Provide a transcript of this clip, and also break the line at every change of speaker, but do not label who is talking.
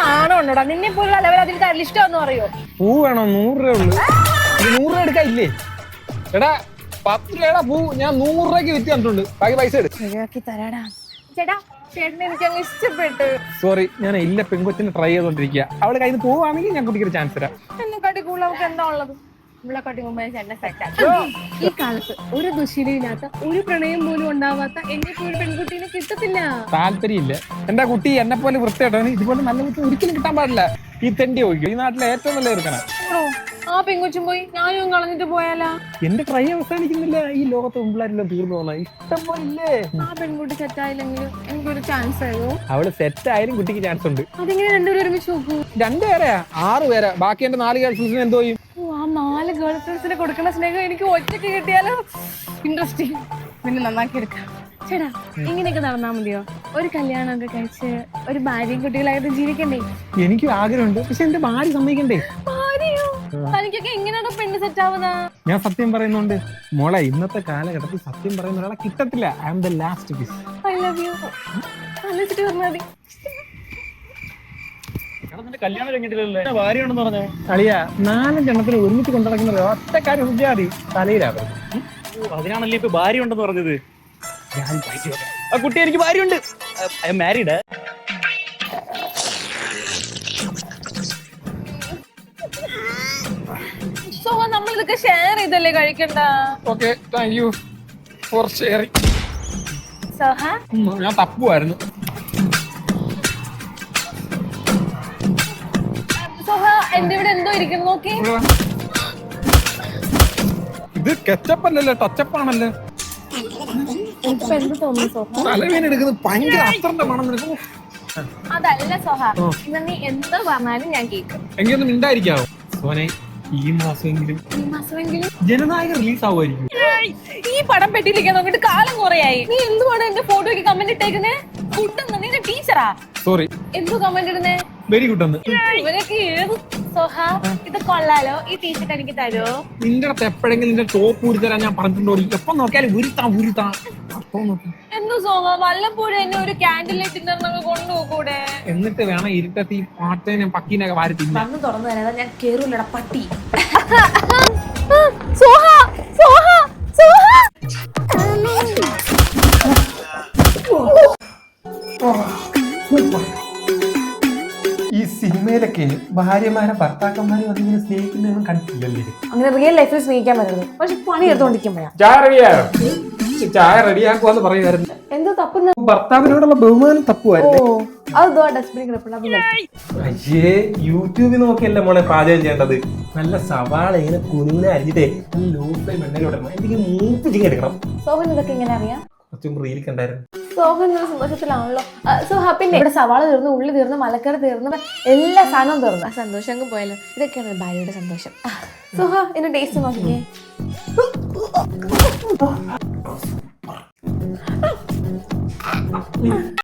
നാണം ഉണ്ടോടാ. നിന്നെ പോലുള്ള ലെവൽ അതിൽ തരൽ ഇഷ്ടമെന്ന് പറയോ?
പൂ വേണോ? നൂറ് രൂപ ഉള്ളു. ഇത് നൂറ് രൂപ എടുക്കാൻ ഇല്ലേ? എടാ പത്ത് രൂപയുടെ പൂ ഞാൻ നൂറ് രൂപയ്ക്ക് വിറ്റ് തന്നിട്ടുണ്ട്. ബാക്കി പൈസ എടു.
ശരിയാക്കി തരാടാ. ചേട്ടാ ചേട്ടനെ എനിക്ക് അങ്ങ് ഇഷ്ടപ്പെട്ടു.
സോറി ഞാൻ ഇല്ല പെൺകൊച്ചിന് ട്രൈ ചെയ്തോണ്ടിരിക്കുക അവൾ കയ്യിൽ നിന്ന് പോവാണെങ്കിൽ ഞാൻ കുട്ടിക്ക് ഒരു ചാൻസ് തരാം.
എന്നെ കാട്ടി കൂടുതൽ നമുക്ക് എന്താ ഉള്ളത്? നമ്മളെ കാട്ടി മുമ്പേ ചേട്ടനെ സെറ്റ്
ഈ കാലത്ത് ഒരു ദുശീലയില്ലാത്ത ഒരു പ്രണയം പോലും ഉണ്ടാവാത്ത എന്നെ ഒരു പെൺകുട്ടീനെ കിട്ടത്തില്ല.
താല്പര്യമില്ല. എന്റെ കുട്ടി എന്നെ പോലെ വൃത്തിയായിട്ടോ ഇതുപോലെ നല്ല കുട്ടി ഒരിക്കലും കിട്ടാൻ പാടില്ല. ഈ തെണ്ടി ഒഴിക്കും ഈ നാട്ടിലെ ഏറ്റവും നല്ല എടുക്കണം
ആ പെങ്കൊച്ചും പോയി. ഞാനും കളഞ്ഞിട്ട് പോയാലാ?
എന്റെ ട്രൈ അവസാനിക്കുന്നില്ല. ഈ ലോകത്ത് മുമ്പിലാരെല്ലാം തീർന്നു പോണ ഇഷ്ടം പോലില്ലേ
ആ പെൺകുട്ടി സെറ്റ് ആയില്ലെങ്കിലും എനിക്കൊരു ചാൻസ് ആയോ?
അവൾ സെറ്റ് ആയാലും കുട്ടിക്ക് ചാൻസ് ഉണ്ട്.
അതിങ്ങനെ രണ്ടുപേരും ഒരുമിച്ച് നോക്കൂ?
രണ്ടുപേരെയാ ആറ് പേരാ. ബാക്കി എന്റെ നാല് ഗേൾസിന് എന്തോ ചെയ്യും.
ഗേൾ ഫ്രണ്ട്സിന് കൊടുക്കുന്ന സ്നേഹം എനിക്ക് ഒറ്റയ്ക്ക് കിട്ടിയാലും ഇൻട്രസ്റ്റിംഗ് പിന്നെ നന്നാക്കി എടുക്കാം.
ചേട്ടാ ഇങ്ങനെയൊക്കെ നടന്നാ മതിയോ? ഒരു കല്യാണം ഒക്കെ കഴിച്ച് ഒരു ഭാര്യയും കുട്ടികളായിട്ട് ജീവിക്കണ്ടേ?
എനിക്കും ആഗ്രഹമുണ്ട്. പക്ഷെ എന്റെ ഭാര്യ സമ്മതിക്കണ്ടേ?
ഭാര്യയോ? തനിക്കൊക്കെ എങ്ങനെയാണ് പെണ്ണ് സെറ്റ് ആവുന്ന?
ഞാൻ സത്യം പറയുന്നുണ്ട്. മോളെ ഇന്നത്തെ കാലഘട്ടത്തിൽ സത്യം പറയുന്ന ഒരാളെ കിട്ടത്തില്ല. I am the last piece
I love you ആലോചിച്ചിട്ട് പറഞ്ഞാൽ മതി.
അളിയ നാലഞ്ചെണ്ണത്തിന് ഒരുമിച്ച് കൊണ്ടുനടക്കുന്ന ഒറ്റ കാര്യം സുജാതി തലയിലാവും
അതിനാണല്ലേ ഇപ്പൊ ഭാര്യ ഉണ്ടെന്ന് പറഞ്ഞത് ആ കുട്ടി എനിക്ക് ഭാര്യയുണ്ട്. ഐ മാരീഡ്
സോ നമ്മൾ ഇതൊക്കെ ഷെയർ ചെയ്തല്ലേ കഴിക്കണ്ട?
Okay thank you for sharing ഞാൻ തപ്പുമായിരുന്നു
എന്റെ ഇവിടെ എന്തോ ഇരിക്കുന്നു നോക്കി.
ഇത് കെച്ചപ്പ് അല്ലല്ലോ ടച്ചപ്പ് ആണല്ലേ.
ഇപ്പൊ എന്ത് തോന്നുന്നു സോഹ?
തലവേന എടുക്കുന്നത് ഭയങ്കര അത്രന്റെ മണം നിനക്ക്.
അതല്ല സോഹ ഇന്ന് നീ എന്ത് പറഞ്ഞാലും ഞാൻ കേൾക്കും
എങ്കിലും മിണ്ടായിരിക്കാവോ? സോനെ ഈ മാസമെങ്കിലും
ഈ മാസമെങ്കിലും?
ജനനായക റിലീസ് ആവുമായിരിക്കും.
ഈ പടം പെട്ടിയിലിരിക്കാൻ നോക്കിട്ട് കാലം കുറയായി. നീ എന്റെ ഫോട്ടോയ്ക്ക് കമന്റ് ഇട്ടേക്കുന്നേ? ഫുഡ് നിന്റെ ടീച്ചറാ
സോറി
എന്തു കമന്റ് ഇടുന്നേ?
വെരി ഗുഡ്
ഇവരൊക്കെ ഏത് സോഹ ഇത് കൊള്ളാലോ. ഈ ടീഷർട്ട് എനിക്ക് തരോ?
നിന്റെ അടുത്ത് എപ്പോഴെങ്കിലും നിന്റെ ടോപ്പ് ഉരുത്തരാൻ ഞാൻ പറഞ്ഞിട്ടുണ്ടോ എപ്പം നോക്കിയാലും ഉരുത്താ ഉരുത്താ
എന്തു സോഹ വല്ലപ്പോഴും എന്നെ ഒരു ക്യാൻഡിൽ ലൈറ്റ് ഡിന്നറിനൊക്കെ കൊണ്ടുപോകൂടെ?
എന്നിട്ട് വേണം ഇരുട്ടത്തി പാട്ടേനെ പക്കീനൊക്കെ വാരി തിന്നാൻ.
വന്ന് തുറന്നു തരാതെ ഞാൻ കേറൂലട പട്ടി. സോഹ സോഹ സോഹ.
ഈ സിനിമയിലൊക്കെ ഭാര്യമാരെ ഭർത്താക്കന്മാരെ വന്നിങ്ങനെ സ്നേഹിക്കുന്നതൊന്നും കണ്ടിട്ടില്ലല്ലേ?
അങ്ങനെ റിയൽ ലൈഫിൽ സ്നേഹിക്കാൻ പറ്റുന്നത് പക്ഷെ പണി എടുത്തോണ്ടിരിക്കുമ്പോഴാ.
ചായ റെഡിയായോ? ചായ റെഡിയാക്കുവാന്ന് പറയുമായിരുന്നു
എന്തോ തപ്പുന്ന
ഭർത്താവിനോടുള്ള ബഹുമാനം
ഓ
തപ്പുമായിരുന്നു
അത് ഡസ്റ്റ്ബിൻ കിടപ്പുണ്ട്
അയ്യേ യൂട്യൂബിൽ നോക്കിയല്ലേ മോളെ പാചകം ചെയ്യേണ്ടത്? നല്ല സവാള ഇങ്ങനെ കുനിങ്ങനെ അരിഞ്ഞിട്ടേ നല്ല ലോ ഫ്ലെയിം എണ്ണയിലോടെ എനിക്ക് മൂത്ത് ചിങ്ങി എടുക്കണം.
സോഹൻ ഇതൊക്കെ എങ്ങനെ അറിയാം.
കുറച്ചും റീൽ കണ്ടായിരുന്നു
ഒരു സന്തോഷത്തിലാണല്ലോ. സോ സോഹ ഇവിടെ സവാള തീർന്നു ഉള്ളി തീർന്നു മലക്കറി തീർന്നു എല്ലാ സാധനവും തീർന്നു. ആ സന്തോഷം അങ്ങ് പോയല്ലോ. ഇതൊക്കെയാണ് ഭാര്യയുടെ സന്തോഷം. ആ, സോഹ എന്നെ ടേസ്റ്റ് നോക്കിക്കേ.